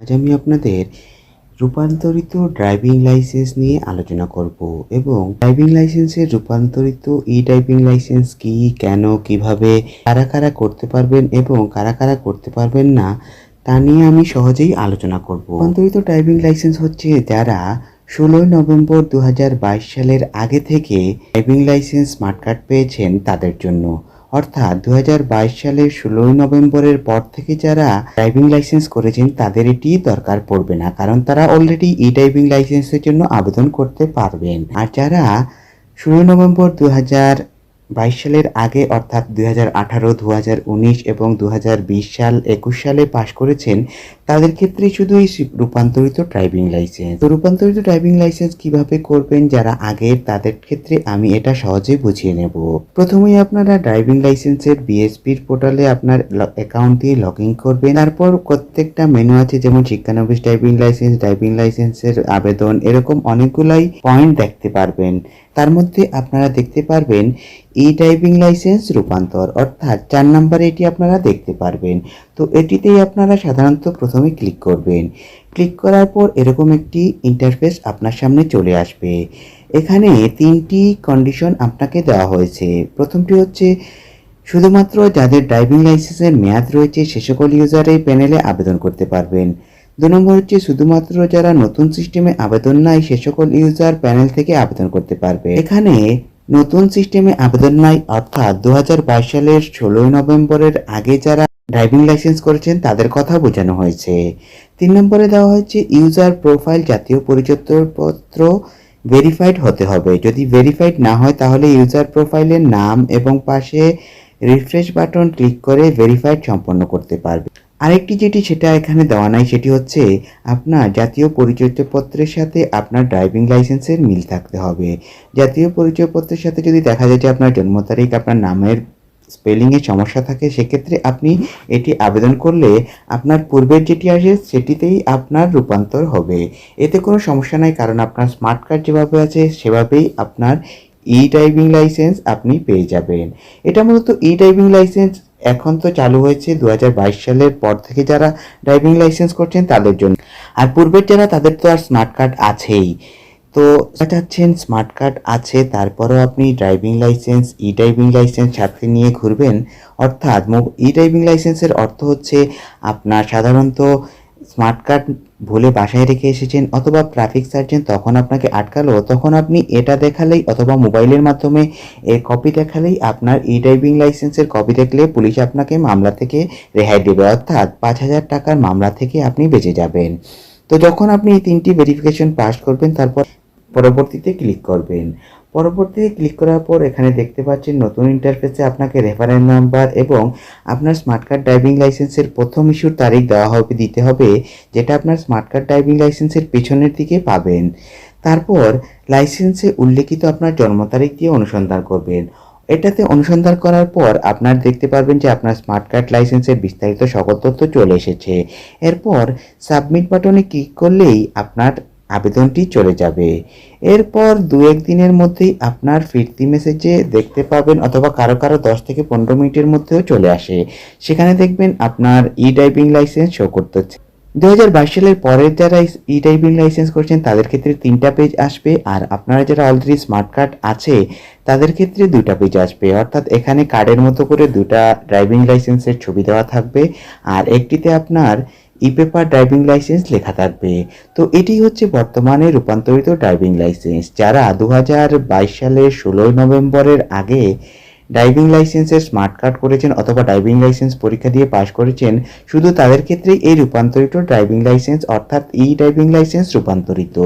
আজ আমি আপনাদের রূপান্তরিত ড্রাইভিং লাইসেন্স নিয়ে আলোচনা করব এবং ড্রাইভিং লাইসেন্সের রূপান্তরিত ই ড্রাইভিং লাইসেন্স কি, কেন, কীভাবে, কারা কারা করতে পারবেন এবং কারা কারা করতে পারবেন না, তা নিয়ে আমি সহজেই আলোচনা করব। রূপান্তরিত ড্রাইভিং লাইসেন্স হচ্ছে যারা ষোলোই নভেম্বর দু হাজার বাইশ সালের আগে থেকে ড্রাইভিং লাইসেন্স স্মার্ট কার্ড পেয়েছেন তাদের জন্য। অর্থাৎ দুই হাজার বাইশ সালের ষোলোই নভেম্বরের পর থেকে যারা ড্রাইভিং লাইসেন্স করেছেন তাদের এটি দরকার পড়বে না, কারণ তারা অলরেডি ই ড্রাইভিং লাইসেন্সের জন্য আবেদন করতে পারবেন। আর যারা ষোলোই নভেম্বর দুই হাজার বাইশ সালের আগে, অর্থাৎ দুই হাজার আঠারো দু হাজার উনিশ এবং দু হাজার বিশ সাল, একুশ সালে পাশ করেছেন, তাদের ক্ষেত্রে শুধু এই রূপান্তরিত ড্রাইভিং লাইসেন্স। তো রূপান্তরিত ড্রাইভিং লাইসেন্স কীভাবে করবেন, যারা আগের তাদের ক্ষেত্রে আমি এটা সহজে বুঝিয়ে নেব। প্রথমেই আপনারা ড্রাইভিং লাইসেন্সের বিএসপির পোর্টালে আপনার অ্যাকাউন্ট দিয়ে লগ ইন করবেন। তারপর প্রত্যেকটা মেনু আছে, যেমন শিক্ষানবিশ ড্রাইভিং লাইসেন্স, ড্রাইভিং লাইসেন্সের আবেদন, এরকম অনেকগুলাই পয়েন্ট দেখতে পারবেন। তার মধ্যে আপনারা দেখতে পারবেন ই ড্রাইভিং লাইসেন্স রূপান্তর, অর্থাৎ চার নম্বরে এটি আপনারা দেখতে পারবেন। তো এটিতেই আপনারা সাধারণত প্রথমে ক্লিক করবেন। ক্লিক করার পর এরকম একটি ইন্টারফেস আপনার সামনে চলে আসবে। এখানে তিনটি কন্ডিশন আপনাকে দেওয়া হয়েছে। প্রথমটি হচ্ছে, শুধুমাত্র যাদের ড্রাইভিং লাইসেন্সের মেয়াদ রয়েছে, সে সকল ইউজার এই প্যানেলে আবেদন করতে পারবেন। দু নম্বর হচ্ছে শুধুমাত্র যারা নতুন সিস্টেমে আবেদন নাই, সে সকল ইউজার প্যানেল থেকে আবেদন করতে পারবে। এখানে নতুন সিস্টেমে আবেদন নাই, অর্থাৎ দু সালের ষোলোই নভেম্বরের আগে যারা ড্রাইভিং লাইসেন্স করেছেন, তাদের কথা বোঝানো হয়েছে। তিন নম্বরে দেওয়া হয়েছে, ইউজার প্রোফাইল জাতীয় পরিচয়পত্র ভেরিফাইড হতে হবে। যদি ভেরিফাইড না হয়, তাহলে ইউজার প্রোফাইলের নাম এবং পাশে রিফ্রেশ বাটন ক্লিক করে ভেরিফাইড সম্পন্ন করতে পারবে। আরেকটি যেটি সেটা এখানে দেওয়া নাই, সেটি হচ্ছে আপনার জাতীয় পরিচয়পত্রের সাথে আপনার ড্রাইভিং লাইসেন্সের মিল থাকতে হবে। জাতীয় পরিচয়পত্রের সাথে যদি দেখা যায় যে আপনার জন্ম তারিখ, আপনার নামের স্পেলিংয়ে সমস্যা থাকে, সেক্ষেত্রে আপনি এটি আবেদন করলে আপনার পূর্বের যেটি আসে, সেটিতেই আপনার রূপান্তর হবে। এতে কোনো সমস্যা নাই, কারণ আপনার স্মার্ট কার্ড যেভাবে আছে, সেভাবেই আপনার ই ড্রাইভিং লাইসেন্স আপনি পেয়ে যাবেন। এটা মূলত ই ড্রাইভিং লাইসেন্স এখন তো চালু হয়েছে দু হাজার বাইশ সালের পর থেকে যারা ড্রাইভিং লাইসেন্স করছেন তাদের জন্য। আর পূর্বের যারা, তাদের তো আর স্মার্ট কার্ড আছেই। তো চাচ্ছেন স্মার্ট কার্ড আছে, তারপরেও আপনি driving licence E driving licence সাথে নিয়ে ঘুরবেন। অর্থাৎ ই ড্রাইভিং লাইসেন্সের অর্থ হচ্ছে আপনার সাধারণত স্মার্ট কার্ড ভুলে বাসায় রেখে এসেছেন অথবা ট্রাফিক সার্জেন তখন আপনাকে আটকালো, তখন আপনি এটা দেখালেই অথবা মোবাইলের মাধ্যমে এর কপি দেখালেই আপনার ই ড্রাইভিং লাইসেন্সের কপি দেখলে পুলিশ আপনাকে মামলা থেকে রেহাই দেবে। অর্থাৎ পাঁচ হাজার টাকার মামলা থেকে আপনি বেঁচে যাবেন। তো যখন আপনি এই তিনটি ভেরিফিকেশন পাস করবেন, তারপর পরবর্তীতে ক্লিক করবেন। পরবর্তীতে ক্লিক করার পর এখানে দেখতে পাচ্ছেন নতুন ইন্টারফেসে আপনাকে রেফারেন্স নাম্বার এবং আপনার স্মার্ট কার্ড ড্রাইভিং লাইসেন্সের প্রথম ইস্যুর তারিখ দেওয়া হবে, দিতে হবে, যেটা আপনার স্মার্ট কার্ড ড্রাইভিং লাইসেন্সের পেছনের দিকে পাবেন। তারপর লাইসেন্সে উল্লেখিত আপনার জন্ম তারিখ দিয়ে অনুসন্ধান করবেন। এটাতে অনুসন্ধান করার পর আপনার দেখতে পারবেন যে আপনার স্মার্ট কার্ড লাইসেন্সের বিস্তারিত সকল তথ্য চলে এসেছে। এরপর সাবমিট বাটনে ক্লিক করলেই আপনার আবেদনটি চলে যাবে। এরপর দু এক দিনের মধ্যেই আপনার ফিরতি মেসেজে দেখতে পাবেন অথবা কারও কারও দশ থেকে পনেরো মিনিটের মধ্যেও চলে আসে। সেখানে দেখবেন আপনার ই ড্রাইভিং লাইসেন্স শো করতে হচ্ছে দু হাজার বাইশ সালের পরের যারা ই ড্রাইভিং লাইসেন্স করছেন, তাদের ক্ষেত্রে তিনটা পেজ আসবে। আর আপনারা যারা অলরেডি স্মার্ট কার্ড আছে, তাদের ক্ষেত্রে দুটা পেজ আসবে। অর্থাৎ এখানে কার্ডের মতো করে দুটা ড্রাইভিং লাইসেন্সের ছবি দেওয়া থাকবে। আর একটিতে আপনার ই পেপার ড্রাইভিং লাইসেন্স লেখা থাকবে। তো এটি হচ্ছে বর্তমানে রূপান্তরিত ড্রাইভিং লাইসেন্স যারা দু হাজার বাইশ সালের ষোলোই নভেম্বরের আগে ড্রাইভিং লাইসেন্সের স্মার্ট কার্ড করেছেন অথবা ড্রাইভিং লাইসেন্স পরীক্ষা দিয়ে পাশ করেছেন, শুধু তাদের ক্ষেত্রেই এই রূপান্তরিত ড্রাইভিং লাইসেন্স অর্থাৎ ই ড্রাইভিং লাইসেন্স রূপান্তরিত।